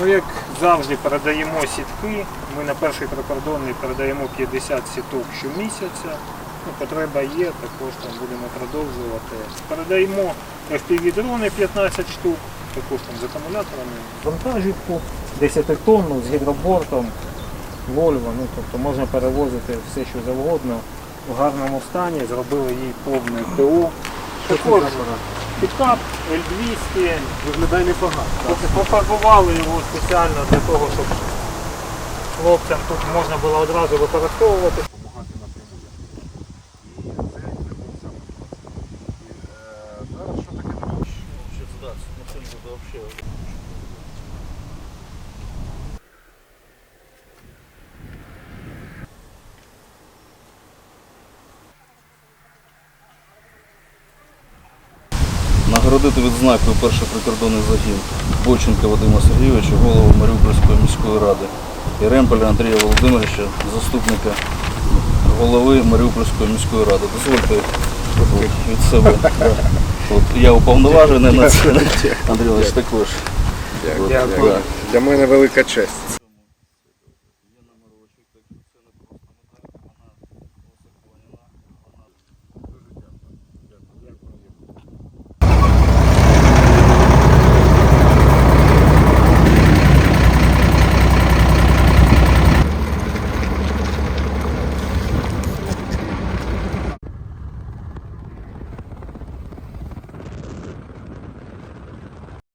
Ну, як завжди, передаємо сітки. Ми на перший прикордонний передаємо 50 сіток щомісяця. Ну, потреба є, також там будемо продовжувати. Передаємо FPV-дрони 15 штук, також там з акумуляторами. Вантажівку 10 тонну з гідробортом, Volvo, ну, тобто можна перевозити все, що завгодно. В гарному стані, зробили їй повне ТО. Також пікап L200, Виглядає непогано. Пофарбували його спеціально для того, щоб хлопцям тут можна було одразу використовувати. І, е, Зараз що таке ночі? Нагородити відзнакою перший прикордонний загін Бойченка Вадима Сергійовича, голову Маріупольської міської ради і Ремпеля Андрія Володимировича, заступника голови Маріупольської міської ради. Дозвольте від себе. От, я уповноважений на це. Андрій Володимирович також. Дякую. Для мене велика честь.